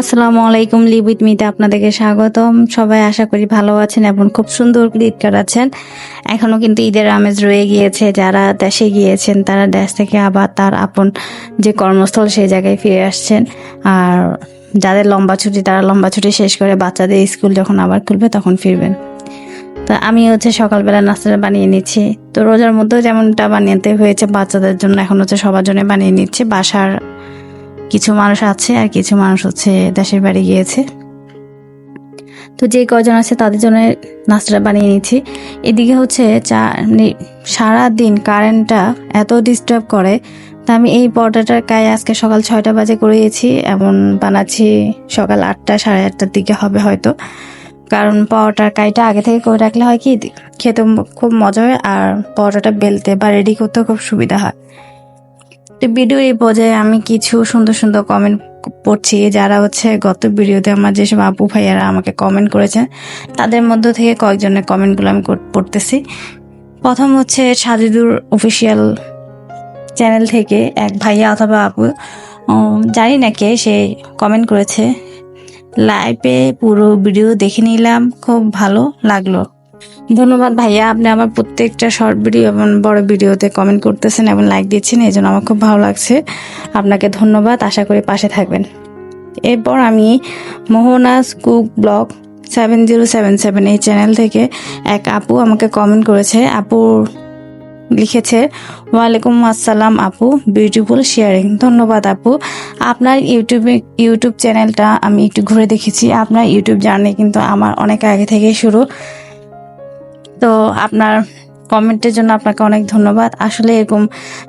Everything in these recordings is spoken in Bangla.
আসসালামু আলাইকুম লিবিট মিতে আপনাদেরকে স্বাগতম। সবাই আশা করি ভালো আছেন এবং খুব সুন্দর ঈদ কাটাচ্ছেন এখনও কিন্তু ঈদের আমেজ রয়ে গিয়েছে। যারা দেশে গিয়েছেন, তারা দেশ থেকে আবার তার আপন যে কর্মস্থল, সেই জায়গায় ফিরে আসছেন। আর যাদের লম্বা ছুটি, তারা লম্বা ছুটি শেষ করে বাচ্চাদের স্কুল যখন আবার খুলবে, তখন ফিরবেন। তো আমি হচ্ছে সকালবেলা নাস্তাটা বানিয়ে নিচ্ছি। তো রোজার মধ্যেও যেমনটা বানিয়ে হয়েছে, বাচ্চাদের জন্য এখন হচ্ছে সবার জন্য বানিয়ে নিচ্ছি। বাসার কিছু মানুষ আছে আর কিছু মানুষ হচ্ছে দেশের বাড়ি গিয়েছে। তো যে কজন আছে তাদের জন্য নাস্তাটা বানিয়ে নিচ্ছি। এদিকে হচ্ছে চা মানে সারা দিন কারেন্টটা এত ডিস্টার্ব করে, তা আমি এই পরোটাটার কাজ আজকে সকাল ছয়টা বাজে করিয়েছি, এমন বানাচ্ছি সকাল আটটা, সাড়ে আটটার দিকে হবে হয়তো। কারণ পরোটার কাইটা আগে থেকে করে রাখলে হয় কি, খেতে খুব মজা হয় আর পরোটাটা বেলতে বা রেডি করতে খুব সুবিধা হয়। তো ভিডিও এই পর্যায়ে আমি কিছু সুন্দর সুন্দর কমেন্ট পড়ছি, যারা হচ্ছে গত ভিডিওতে আমার যেসব আপু ভাইয়ারা আমাকে কমেন্ট করেছেন তাদের মধ্য থেকে কয়েকজনের কমেন্টগুলো আমি পড়তেছি। প্রথম হচ্ছে সাজিদুর অফিসিয়াল চ্যানেল থেকে এক ভাইয়া অথবা আপু জানি না কে সে কমেন্ট করেছে। লাইভে পুরো ভিডিও দেখে নিলাম, খুব ভালো লাগল। ধন্যবাদ ভাইয়া, আপনি আমার প্রত্যেকটা শর্ট ভিডিও এবং বড় ভিডিওতে কমেন্ট করতেছেন এবং লাইক দিচ্ছেন, এই জন্য আমার খুব ভালো লাগছে। আপনাকে ধন্যবাদ, আশা করি পাশে থাকবেন। এরপর আমি Mohanaj cook vlog seven zero seven seven এই চ্যানেল থেকে এক আপু আমাকে কমেন্ট করেছে। আপু লিখেছে, ওয়ালাইকুম আসসালাম আপু বিউটিফুল শেয়ারিং ধন্যবাদ আপু। আপনার ইউটিউবে, ইউটিউব চ্যানেলটা আমি একটু ঘুরে দেখেছি। আপনার ইউটিউব জার্নি কিন্তু আমার অনেক আগে থেকে শুরু। তো আপনার কমেন্টের জন্য আপনাকে অনেক ধন্যবাদ। আসলে এরকম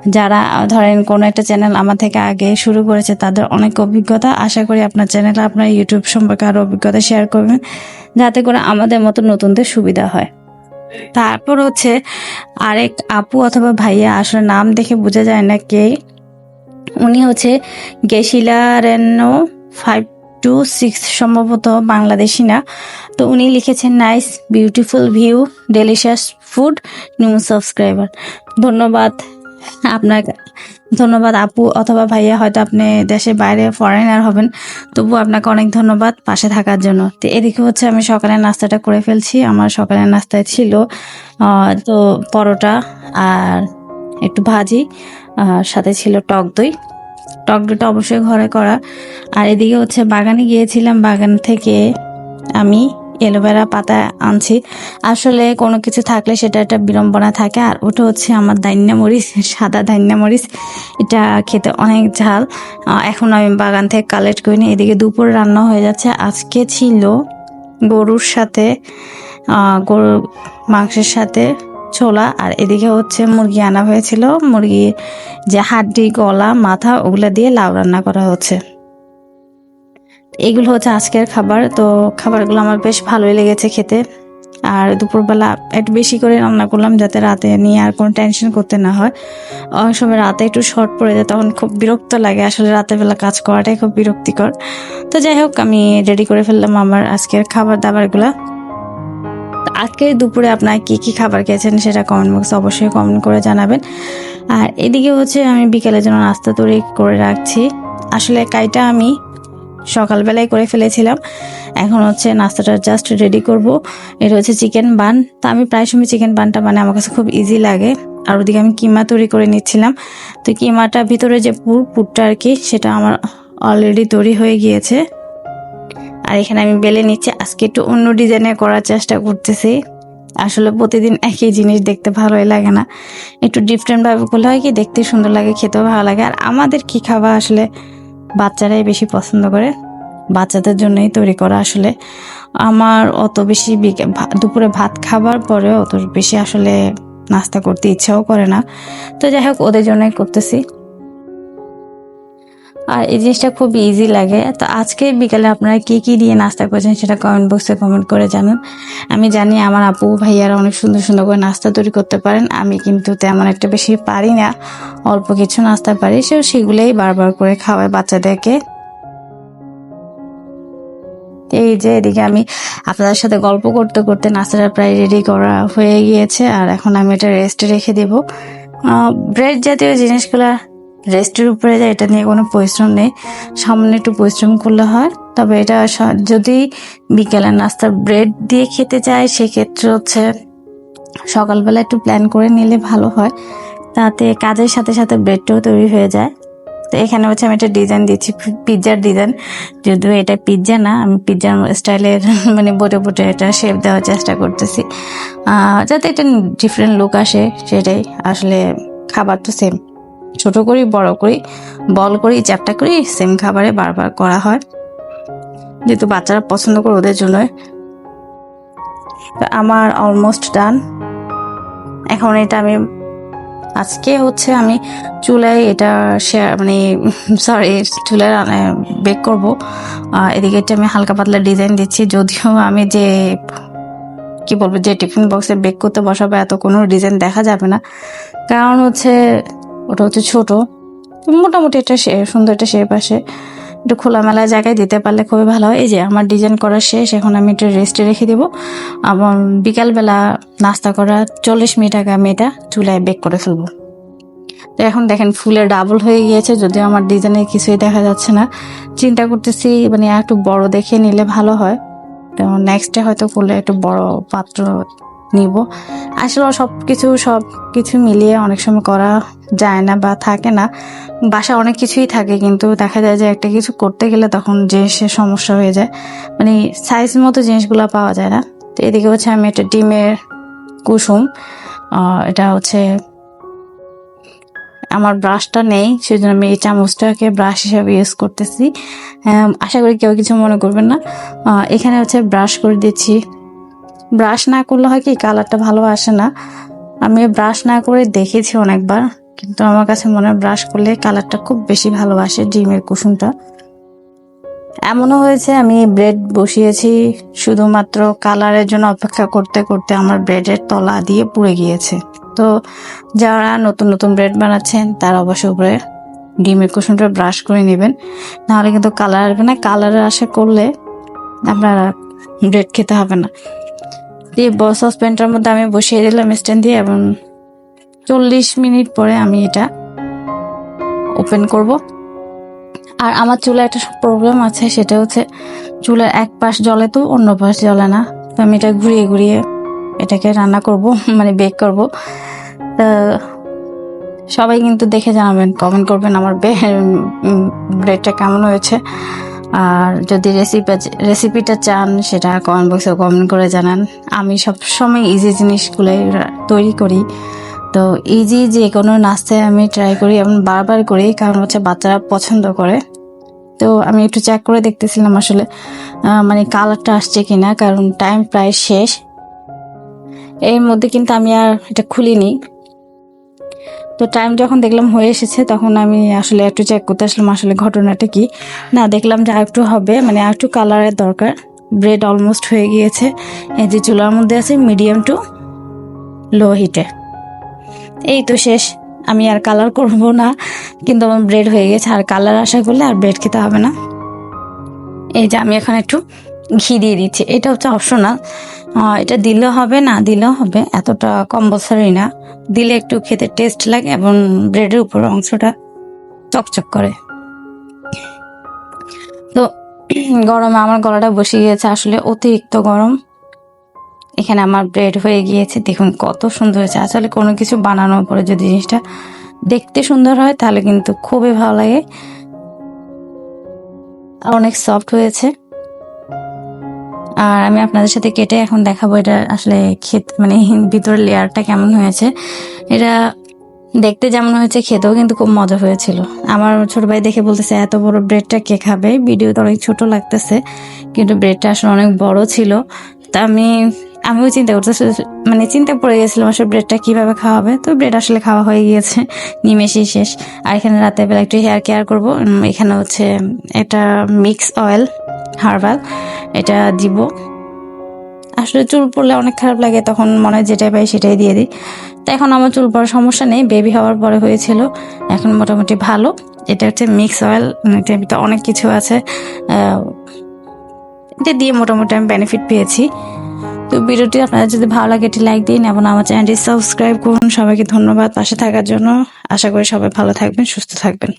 যারা, ধরেন কোনো একটা চ্যানেল আমার থেকে আগে শুরু করেছে, তাদের অনেক অভিজ্ঞতা। আশা করি আপনার চ্যানেলে, আপনার ইউটিউব সম্পর্কে আরও অভিজ্ঞতা শেয়ার করবেন, যাতে করে আমাদের মতো নতুনদের সুবিধা হয়। তারপর হচ্ছে আরেক আপু অথবা ভাইয়া, আসলে নাম দেখে বোঝা যায় না কে। উনি হচ্ছে গেশিলা রেনো ফাইভ টু সিক্স সম্ভবত বাংলাদেশি না। তো উনি লিখেছেন, nice, beautiful view, delicious food, new subscriber. ধন্যবাদ আপনার, ধন্যবাদ আপু অথবা ভাইয়া, হয়তো আপনি দেশের বাইরে ফরেনার হবেন তবু আপনাকে অনেক ধন্যবাদ পাশে থাকার জন্য। তো এদিকে হচ্ছে আমি সকালের নাস্তাটা করে ফেলছি, আমার সকালের নাস্তায় ছিল তো পরোটা আর একটু ভাজি, আর সাথে ছিল টক দই। টক দইটা অবশ্যই ঘরে করা। আর এদিকে হচ্ছে বাগানে গিয়েছিলাম, বাগান থেকে আমি এলোভেরা পাতা আনছি। আসলে কোনো কিছু থাকলে সেটা একটা বিড়ম্বনা থাকে, আর ওটা হচ্ছে আমার দাইন্যা মরিচ, সাদা দাইন্যা মরিচ। এটা খেতে অনেক ঝাল। এখন আমি বাগান থেকে কালেক্ট করিনি, এদিকে দুপুর রান্না হয়ে যাচ্ছে। আজকে ছিল গরুর সাথে গরুর মাংসের সাথে ছোলা আর এদিকে হচ্ছে মুরগি আনা হয়েছিল। মুরগি যে হাড্ডি, গলা, মাথা, ওগুলো দিয়ে লাউ রান্না করা হচ্ছে। এগুলো হচ্ছে আজকের খাবার। তো খাবারগুলো আমার বেশ ভালোই লেগেছে খেতে। আর দুপুরবেলা একটু বেশি করে রান্না করলাম যাতে রাতে নিয়ে আর কোনো টেনশন করতে না হয়। অনেক সময় রাতে একটু শর্ট পড়ে যায়, তখন খুব বিরক্ত লাগে। আসলে রাতের বেলা কাজ করাটাই খুব বিরক্তিকর। তো যাই হোক, আমি রেডি করে ফেললাম আমার আজকের খাবার দাবারগুলা আজকে দুপুরে আপনারা কি কি খাবার খেয়েছেন সেটা কমেন্ট বক্সে অবশ্যই কমেন্ট করে জানাবেন। আর এদিকে হচ্ছে আমি বিকেলের জন্য নাস্তা তৈরি করে রাখছি। আসলে কাইটা আমি সকালবেলায় করে ফেলেছিলাম। এখন হচ্ছে নাস্তাটা জাস্ট রেডি করব। এটা হচ্ছে চিকেন বান তা আমি প্রায় সময় চিকেন বানটা মানে আমার কাছে খুব ইজি লাগে। আর ওদিকে আমি কিমা তৈরি করে নিচ্ছিলাম। তো কিমাটা ভিতরে যে পুর পুরটা আর কি, সেটা আমার অলরেডি তৈরি হয়ে গিয়েছে। আর এখানে আমি বেলে নিচ্ছি। আজকে একটু অন্য ডিজাইনে করার চেষ্টা করতেছি। আসলে প্রতিদিন একই জিনিস দেখতে ভালোই লাগে না। একটু ডিফারেন্টভাবে করলে হয় কি, দেখতে সুন্দর লাগে, খেতেও ভালো লাগে। আর আমাদের কি খাওয়া আসলে বাচ্চারাই বেশি পছন্দ করে? বাচ্চাদের জন্যই তৈরি করা আসলে। আমার অত বেশি দুপুরে ভাত খাবার পরে অত বেশি আসলে নাস্তা করতে ইচ্ছাও করে না। তো যাই হোক, ওদের জন্যই করতেছি। আর এই জিনিসটা খুব ইজি লাগে। তো আজকে বিকালে আপনারা কি কি দিয়ে নাস্তা করেছেন সেটা কমেন্ট বক্সে কমেন্ট করে জানান। আমি জানি আমার আপু, ভাইয়ারা অনেক সুন্দর সুন্দর করে নাস্তা তৈরি করতে পারেন। আমি কিন্তু তেমন একটা বেশি পারি না। অল্প কিছু নাস্তা পারি, সে সেগুলোই বারবার করে খাওয়াই বাচ্চাদেরকে। এই যে এদিকে আমি আপনাদের সাথে গল্প করতে করতে নাস্তাটা প্রায় রেডি করা হয়ে গিয়েছে। আর এখন আমি এটা রেস্টে রেখে দেব। ব্রেড জাতীয় জিনিসগুলা রেস্টের উপরে যায়, এটা নিয়ে কোনো পরিশ্রম নেই। সামান্য একটু পরিশ্রম করলে হয়, তবে এটা যদি বিকেলের নাস্তা ব্রেড দিয়ে খেতে চায়, সেক্ষেত্রে হচ্ছে সকালবেলা একটু প্ল্যান করে নিলে ভালো হয়। তাতে কাজের সাথে সাথে ব্রেডটাও তৈরি হয়ে যায়। তো এখানে হচ্ছে আমি একটা ডিজাইন দিচ্ছি পিৎজার ডিজাইন যদিও এটা পিৎজা না, আমি পিৎজার স্টাইলের মানে বটে বটে এটা শেপ দেওয়ার চেষ্টা করতেছি। যাতে এটা ডিফারেন্ট লুক আসে, সেটাই। আসলে খাবার তো সেম ছোট করি, বড় করি, বল করি, চ্যাপটা করি সেম খাবারে বারবার করা হয়। যেহেতু বাচ্চারা পছন্দ করে ওদের জন্য আমার অলমোস্ট ডান এখন এটা আমি, আজকে হচ্ছে আমি চুলায় এটা শেয়ার মানে সরি চুলায় বেক করব। এদিকে এটা আমি হালকা পাতলা ডিজাইন দিচ্ছি, যদিও আমি যে, কি বলব, যে টিফিন বক্সে বেক করতে বসাবো, এত কোনো ডিজাইন দেখা যাবে না। কারণ হচ্ছে ওটা হচ্ছে ছোট। মোটামুটি একটা সুন্দর একটা শেপ আসে। একটু খোলামেলা জায়গায় দিতে পারলে খুবই ভালো হয়। এই যে আমার ডিজাইন করা শেষ, এখন আমি একটু রেস্টে রেখে দেবো। এবং বিকালবেলা নাস্তা করা চল্লিশ মিনিট আগে আমি এটা চুলায় বেক করে ফেলব। তো এখন দেখেন ফুলের ডাবল হয়ে গিয়েছে, যদিও আমার ডিজাইনে কিছুই দেখা যাচ্ছে না। চিন্তা করতেছি মানে একটু বড় দেখে নিলে ভালো হয়। তো নেক্সটে হয়তো ফুলে একটু বড় পাত্র নিব। আসলে সব কিছু সব কিছু মিলিয়ে অনেক সময় করা যায় না বা থাকে না। বাসা অনেক কিছুই থাকে, কিন্তু দেখা যায় যে একটা কিছু করতে গেলে তখন জিনিসের সমস্যা হয়ে যায়। মানে সাইজ মতো জিনিসগুলো পাওয়া যায় না। তো এদিকে হচ্ছে আমি একটা ডিমের কুসুম এটা হচ্ছে আমার ব্রাশটা নেই, সেজন্য আমি এই চামচটাকে ব্রাশ হিসাবে ইউজ করতেছি। আশা করি কেউ কিছু মনে করবেন না। এখানে হচ্ছে ব্রাশ করে দিচ্ছি। ব্রাশ না করলে হয় কি কালারটা ভালো আসে না। আমি ব্রাশ না করে দেখেছি অনেকবার, কিন্তু আমার কাছে মনে হয় ব্রাশ করলে কালারটা খুব বেশি ভালো আসে ডিমের কুসুমটা। এমনও হয়েছে, আমি ব্রেড বসিয়েছি, শুধুমাত্র কালারের জন্য অপেক্ষা করতে করতে আমার ব্রেডের তলা দিয়ে পুড়ে গিয়েছে। তো যারা নতুন নতুন ব্রেড বানাচ্ছেন, তারা অবশ্য উপরে ডিমের কুসুমটা ব্রাশ করে নেবেন। নাহলে কিন্তু কালার আসবে না। কালারের আশা করলে আপনারা ব্রেড খেতে হবে না। দিয়ে সসপ্যানটার মধ্যে আমি বসিয়ে দিলাম স্ট্যান্ড দিয়ে এবং চল্লিশ মিনিট পরে আমি এটা ওপেন করব। আর আমার চুলা একটা প্রবলেম আছে, সেটা হচ্ছে চুলার এক পাশ জলে তো অন্য পাশ জলে না। তো আমি এটা ঘুরিয়ে ঘুরিয়ে এটাকে রান্না করব মানে বেক করব। তা সবাই কিন্তু দেখে জানাবেন কমেন্ট করবেন আমার ব্রেডটা কেমন হয়েছে। আর যদি রেসিপি রেসিপিটা চান, সেটা কমেন্ট বক্সে কমেন্ট করে জানান। আমি সব সময় ইজি জিনিসগুলোই তৈরি করি। তো ইজি যে কোনো নাস্তায় আমি ট্রাই করি এবং বারবার করি, কারণ হচ্ছে বাচ্চারা পছন্দ করে। তো আমি একটু চেক করে দেখতেছিলাম আসলে মানে কালারটা আসছে কিনা, কারণ টাইম প্রায় শেষ। এর মধ্যে কিন্তু আমি আর এটা খুলিনি। তো টাইম যখন দেখলাম হয়ে এসেছে, তখন আমি আসলে একটু চেক করতে আসলাম আসলে ঘটনাটা কি। না, দেখলাম যে আরেকটু হবে মানে আরেকটু কালারের দরকার। ব্রেড অলমোস্ট হয়ে গিয়েছে। এই যে চুলার মধ্যে আছে মিডিয়াম টু লো হিটে এই তো শেষ। আমি আর কালার করব না, কিন্তু আমার ব্রেড হয়ে গেছে। আর কালার আশা করলে আর ব্রেড খেতে হবে না। এই যে আমি এখন একটু ঘি দিয়ে দিচ্ছি। এটা হচ্ছে অপশনাল এটা দিলেও হবে, না দিলেও হবে। এতটা কম্পালসারি না। দিলে একটু খেতে টেস্ট লাগে এবং ব্রেডের উপর অংশটা চকচক করে। তো, গরমে আমার গলাটা বসে গিয়েছে। আসলে অতিরিক্ত গরম। এখানে আমার ব্রেড হয়ে গিয়েছে। দেখুন কত সুন্দর হয়েছে। আসলে কোনো কিছু বানানোর পরে যদি জিনিসটা দেখতে সুন্দর হয়, তাহলে কিন্তু খুবই ভালো লাগে। অনেক সফট হয়েছে। আর আমি আপনাদের সাথে কেটে এখন দেখাবো এটা আসলে খেত মানে ভিতরের লেয়ারটা কেমন হয়েছে। এটা দেখতে যেমন হয়েছে, খেতেও কিন্তু খুব মজা হয়েছিল। আমার ছোট ভাই দেখে বলতেছে, এত বড় ব্রেডটা কে খাবে? ভিডিওতে অনেক ছোট লাগতেছে, কিন্তু ব্রেডটা আসলে অনেক বড় ছিল। তা আমি আমিও চিন্তা করতেছি মানে চিন্তা পড়ে গেছিলাম আসলে ব্রেডটা কীভাবে খাওয়াবে। তো ব্রেড আসলে খাওয়া হয়ে গিয়েছে, নিমেষেই শেষ। আর এখানে রাতের বেলা একটু হেয়ার কেয়ার করব। এখানে হচ্ছে এটা মিক্স অয়েল হার্বাল এটা দিব। আসলে চুল পড়লে অনেক খারাপ লাগে, তখন মনে হয় যেটাই পাই সেটাই দিয়ে দিই। তো এখন আমার চুল পড়ার সমস্যা নেই বেবি হওয়ার পরে হয়েছিল। এখন মোটামুটি ভালো। এটা হচ্ছে মিক্স অয়েল এটার ভিতরে অনেক কিছু আছে। এটা দিয়ে মোটামুটি আমি বেনিফিট পেয়েছি। তো ভিডিওটি আপনাদের যদি ভালো লাগে এটি লাইক দিন এবং আমার চ্যানেলটি সাবস্ক্রাইব করুন। সবাইকে ধন্যবাদ পাশে থাকার জন্য। আশা করি সবাই ভালো থাকবেন, সুস্থ থাকবেন।